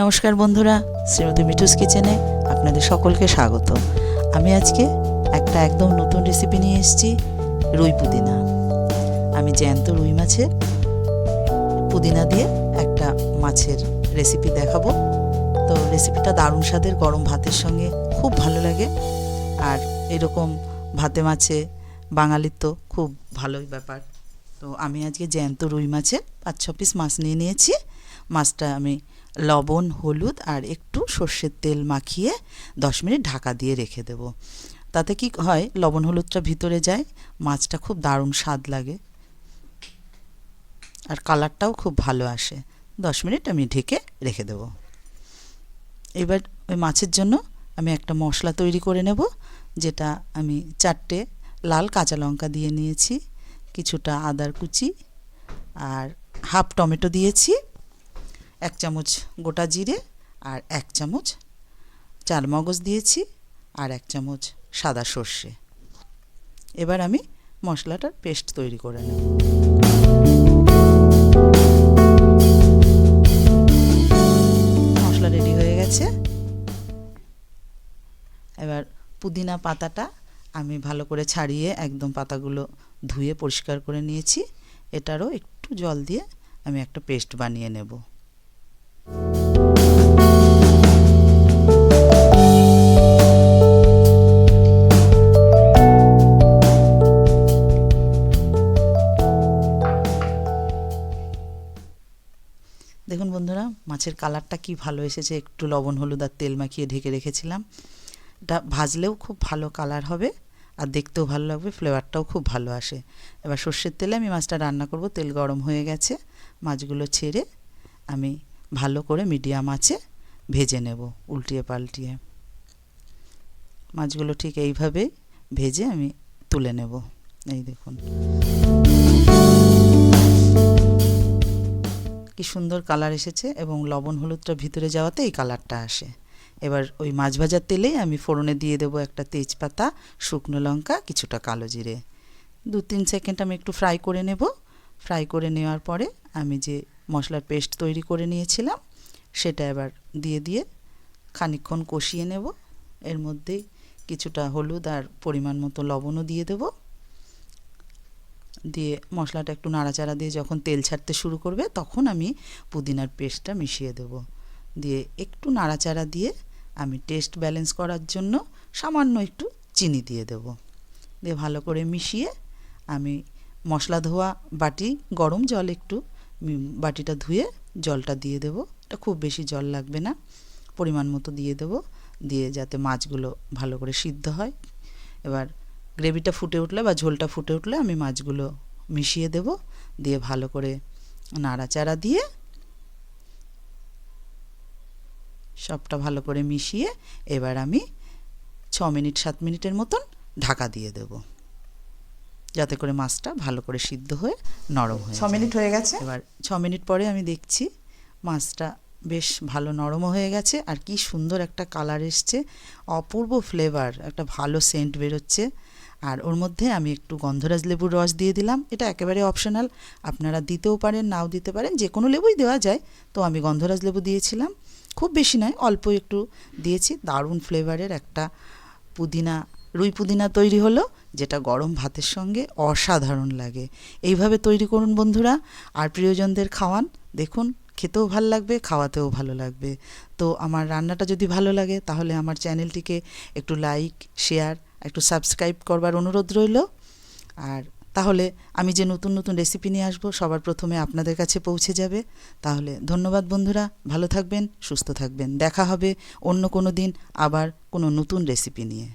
নমস্কার বন্ধুরা, শ্রীমতী মিঠুস কিচেনে আপনাদের সকলকে স্বাগত। আমি আজকে একটা একদম নতুন রেসিপি নিয়ে এসেছি, রুই পুদিনা। আমি জ্যান্ত রুই মাছের পুদিনা দিয়ে একটা মাছের রেসিপি দেখাবো। তো রেসিপিটা দারুণ স্বাদের, গরম ভাতের সঙ্গে খুব ভালো লাগে। আর এরকম ভাতে মাছে বাঙালির তো খুব ভালোই ব্যাপার। তো আমি আজকে জ্যান্ত রুই মাছের পাঁচ ছ পিস মাছ নিয়ে নিয়েছি। মাছটা আমি লবণ, হলুদ আর একটু সর্ষের তেল মাখিয়ে দশ মিনিট ঢাকা দিয়ে রেখে দেব। তাতে কি হয়, লবণ, হলুদটা ভিতরে যায়, মাছটা খুব দারুণ স্বাদ লাগে। আর কালারটাও খুব ভালো আসে। দশ মিনিট আমি ঢেকে রেখে দেব। এবার ওই মাছের জন্য আমি একটা মশলা তৈরি করে নেব, যেটা আমি চারটে লাল কাঁচা লঙ্কা দিয়ে নিয়েছি, কিছুটা আদার কুচি আর হাফ টমেটো দিয়েছি। এক চামচ গোটা জিরে আর এক চামচ চার মগজ দিয়েছি আর এক চামচ সাদা সর্ষে। এবার আমি মশলাটার পেস্ট তৈরি করে নেব। মশলা রেডি হয়ে গেছে। এবার পুদিনা পাতাটা আমি ভালো করে ছাড়িয়ে একদম পাতাগুলো ধুয়ে পরিষ্কার করে নিয়েছি। এটারও একটু জল দিয়ে আমি একটা পেস্ট বানিয়ে নেব। দেখুন বন্ধুরা, মাছের কালারটা কি ভালো এসেছে, একটু লবণ, হলুদ আর তেল মাখিয়ে ঢেকে রেখেছিলাম। এটা ভাজলেও খুব ভালো কালার হবে আর দেখতেও ভালো লাগবে, ফ্লেভারটাও খুব ভালো আসে। এবার সর্ষের তেলে আমি মাছটা রান্না করব, তেল গরম হয়ে গেছে, মাছগুলো ছেড়ে আমি ভালো করে মিডিয়াম আঁচে ভেজে নেব উল্টিয়ে পাল্টিয়ে। মাছগুলো ঠিক এইভাবে ভেজে আমি তুলে নেব, এই দেখুন। কি সুন্দর কালার এসেছে এবং লবণ হলুদটা ভিতরে যাওয়াতে এই কালারটা আসে। এবার ওই মাছ ভাজার তেলেই আমি ফোড়নে দিয়ে দেবো একটা তেজপাতা, শুকনো লঙ্কা, কিছুটা কালো জিরে। দু তিন সেকেন্ড আমি একটু ফ্রাই করে নেব। ফ্রাই করে নেওয়ার পরে আমি যে মশলার পেস্ট তৈরি করে নিয়েছিলাম, সেটা এবার দিয়ে দিয়ে খানিকক্ষণ কষিয়ে নেব। এর মধ্যেই কিছুটা হলুদ আর পরিমাণ মতো লবণও দিয়ে দেব। দিয়ে মশলাটা একটু নাড়াচাড়া দিয়ে যখন তেল ছাড়তে শুরু করবে, তখন আমি পুদিনার পেস্টটা মিশিয়ে দেব। দিয়ে একটু নাড়াচাড়া দিয়ে আমি টেস্ট ব্যালেন্স করার জন্য সামান্য একটু চিনি দিয়ে দেব। দিয়ে ভালো করে মিশিয়ে আমি মশলা ধোয়া বাটি, গরম জল একটু বাটিটা ধুয়ে জলটা দিয়ে দেব। এটা খুব বেশি জল লাগবে না, পরিমাণ মতো দিয়ে দেব। দিয়ে যাতে মাছগুলো ভালো করে সিদ্ধ হয়। এবার গ্রেভিটা ফুটে উঠলে বা ঝোলটা ফুটে উঠলে আমি মাছগুলো মিশিয়ে দেব দিয়ে ভালো করে নাড়াচাড়া দিয়ে সবটা ভালো করে মিশিয়ে এবার আমি ছ মিনিট সাত মিনিটের মতন ঢাকা দিয়ে দেব। যাতে করে মাছটা ভালো করে সিদ্ধ হয়ে নরম হয়ে ছ মিনিট হয়ে গেছে? এবার ছ মিনিট পরে আমি দেখছি মাছটা বেশ ভালো নরমও হয়ে গেছে আর কি সুন্দর একটা কালার এসছে। অপূর্ব ফ্লেভার একটা ভালো সেন্ট বেরোচ্ছে। আর ওর মধ্যে আমি একটু গন্ধরাজ লেবুর রস দিয়ে দিলাম। এটা একেবারে অপশনাল আপনারা দিতেও পারেন, নাও দিতে পারেন যে কোনো লেবুই দেওয়া যায়। তো আমি গন্ধরাজ লেবু দিয়েছিলাম। খুব বেশি নয়, অল্প একটু দিয়েছি। দারুণ ফ্লেভারের একটা পুদিনা, রুই পুদিনা তৈরি হলো, যেটা গরম ভাতের সঙ্গে অসাধারণ লাগে। এইভাবে তৈরি করুন বন্ধুরা। আর প্রিয়জনদের খাওয়ান, দেখুন খেতেও ভালো লাগবে, খাওয়াতেও ভালো লাগবে। তো আমার রান্নাটা যদি ভালো লাগে, তাহলে আমার চ্যানেলটিকে একটু লাইক শেয়ার একটু সাবস্ক্রাইব করবার অনুরোধ রইল। আর তাহলে আমি যে নতুন নতুন রেসিপি নিয়ে আসব, সবার প্রথমে আপনাদের কাছে পৌঁছে যাবে। তাহলে ধন্যবাদ বন্ধুরা, ভালো থাকবেন, সুস্থ থাকবেন। দেখা হবে অন্য কোনো দিন আবার কোনো নতুন রেসিপি নিয়ে।